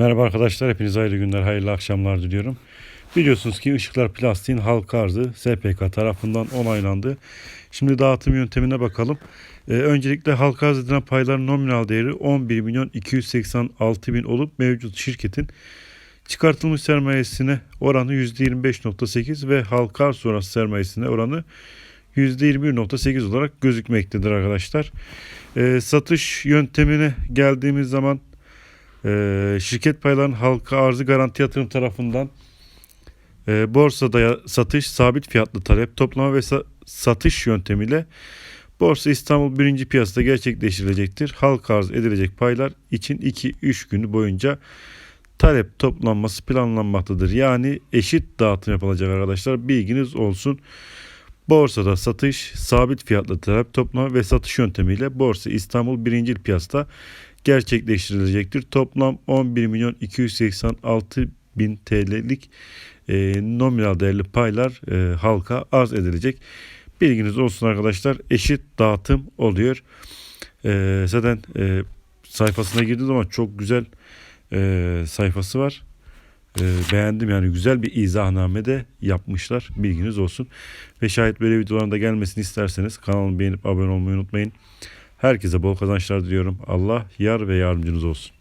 Merhaba arkadaşlar, hepinize hayırlı günler, hayırlı akşamlar diliyorum. Biliyorsunuz ki Işıklar Plastik'in halka arzı SPK tarafından onaylandı. Şimdi dağıtım yöntemine bakalım. Ee, öncelikle halka arz edilen payların nominal değeri 11 milyon 286 bin olup mevcut şirketin çıkartılmış sermayesine oranı %25.8 ve halka arz sonrası sermayesine oranı %21.8 olarak gözükmektedir arkadaşlar. Ee, satış yöntemine geldiğimiz zaman ee, şirket paylarının halka arzı garanti yatırım tarafından e, borsada satış sabit fiyatlı talep toplama ve sa- satış yöntemiyle Borsa İstanbul birinci piyasada gerçekleştirilecektir. Halka arz edilecek paylar için 2-3 günü boyunca talep toplanması planlanmaktadır. Yani eşit dağıtım yapılacak arkadaşlar. Bilginiz olsun. Borsada satış, sabit fiyatlı talep toplama ve satış yöntemiyle Borsa İstanbul birinci piyasada gerçekleştirilecektir. Toplam 11 milyon 286 bin TL'lik e, nominal değerli paylar e, halka arz edilecek. Bilginiz olsun arkadaşlar eşit dağıtım oluyor. E, zaten e, sayfasına girdiğim zaman çok güzel e, sayfası var. E, beğendim yani güzel bir izahname de yapmışlar. Bilginiz olsun. Ve şayet böyle videoların da gelmesini isterseniz kanalımı beğenip abone olmayı unutmayın. Herkese bol kazançlar diliyorum. Allah yar ve yardımcınız olsun.